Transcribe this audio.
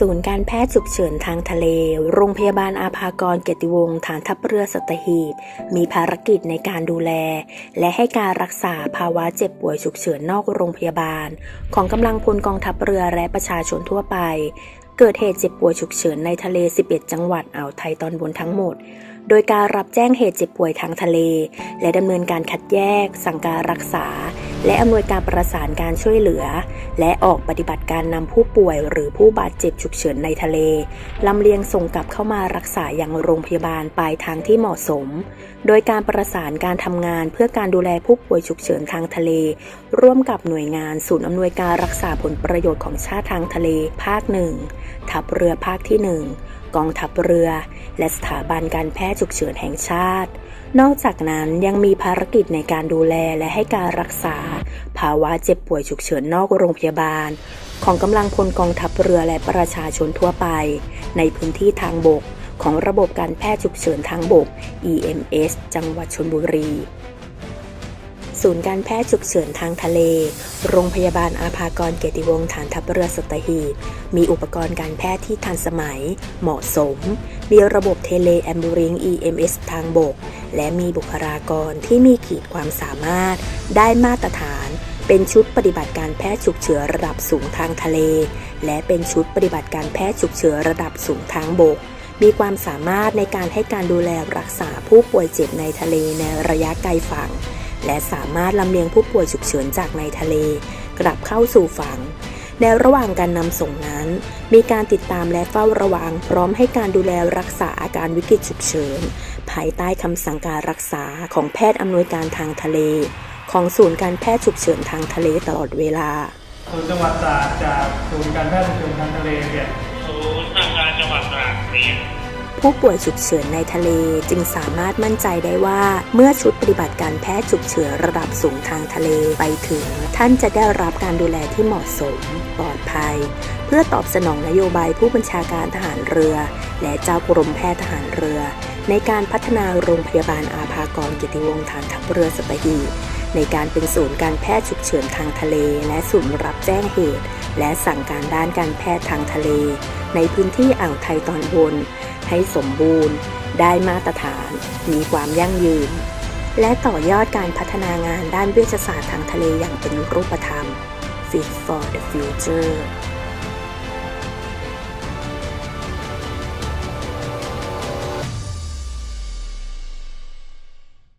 ศูนย์การแพทย์ฉุกเฉินทางทะเล โรงพยาบาลอาภากรเกียรติวงศ์ฐานทัพเรือสัตหีบ มีภารกิจในการดูแล และให้การรักษาภาวะเจ็บป่วยฉุกเฉินนอกโรงพยาบาล ของกำลังพลกองทัพเรือและประชาชนทั่วไป เกิดเหตุเจ็บป่วยฉุกเฉินในทะเล 11 จังหวัดอ่าวไทยตอนบนทั้งหมด โดยการรับแจ้งเหตุเจ็บป่วยทางทะเล และดำเนินการคัดแยก สั่งการรักษา และอำนวยการประสานการช่วยเหลือ และออกปฏิบัติการนำผู้ป่วยหรือผู้บาดเจ็บฉุกเฉินในทะเลลำเลียงส่งกลับเข้ามารักษาอย่างโรงพยาบาลปลายทางที่เหมาะสม โดยการประสานการทำงานเพื่อการดูแลผู้ป่วยฉุกเฉินทางทะเล ร่วมกับหน่วยงานศูนย์อำนวยการรักษาผลประโยชน์ของชาติทางทะเล ภาคหนึ่งทัพเรือภาคที่หนึ่ง กองทัพเรือ และสถาบันการแพทย์ฉุกเฉินแห่งชาติ นอกจากนั้นยังมีภารกิจในการดูแลและให้การรักษา ภาวะเจ็บป่วยฉุกเฉินนอกโรงพยาบาล ของกำลังพลกองทัพเรือและประชาชนทั่วไป ในพื้นที่ทางบกของระบบการแพทย์ฉุกเฉินทางบก EMS จังหวัดชลบุรี ศูนย์การแพทย์ฉุกเฉินทางทะเล โรงพยาบาลอาภากรเกติวงศ์ฐานทัพเรือสัตหีบมีอุปกรณ์การแพทย์ที่ทันสมัย เหมาะสม มีระบบเทเลแอมบูริง EMS ทางบก และมีบุคลากรที่มีขีดความสามารถ ได้มาตรฐาน เป็นชุดปฏิบัติการแพทย์ฉุกเฉินระดับสูงทางทะเล และเป็นชุดปฏิบัติการแพทย์ฉุกเฉินระดับสูงทางบกมีความสามารถในการให้การดูแลรักษาผู้ป่วยเจ็บในทะเลในระยะไกลฝั่ง และสามารถลำเลียงผู้ป่วยฉุกเฉินจากในทะเล กลับเข้าสู่ฝั่งในระหว่างการนำส่งนั้น มีการติดตามและเฝ้าระวัง พร้อมให้การดูแลรักษาอาการวิกฤตฉุกเฉิน ภายใต้คำสั่งการรักษาของแพทย์อำนวยการทางทะเล ของศูนย์การแพทย์ฉุกเฉินทางทะเลตลอดเวลาศูนย์จังหวัดตราดจากศูนย์การแพทย์ฉุกเฉินทางทะเลเนี่ยศูนย์ทางการจังหวัดตราดเรียน ผู้ป่วยฉุกเฉินในทะเล จึงสามารถมั่นใจได้ว่า เมื่อชุดปฏิบัติการแพทย์ฉุกเฉินระดับสูงทางทะเลไปถึง ท่านจะได้รับการดูแลที่เหมาะสม ปลอดภัย เพื่อตอบสนองนโยบายผู้บัญชาการทหารเรือ และเจ้ากรมแพทย์ทหารเรือ ในการพัฒนาโรงพยาบาลอาภากรเกียรติวงศ์ฐานทัพเรือสัตหีบ ในการเป็นศูนย์การแพทย์ฉุกเฉินทางทะเล และศูนย์รับแจ้งเหตุ และสั่งการด้านการแพทย์ทางทะเล ในพื้นที่อ่าวไทยตอนบน ให้สมบูรณ์ ได้มาตรฐาน มีความยั่งยืน และต่อยอดการพัฒนางานด้านเวชศาสตร์ทางทะเลอย่างเป็นรูปธรรม Fit for the Future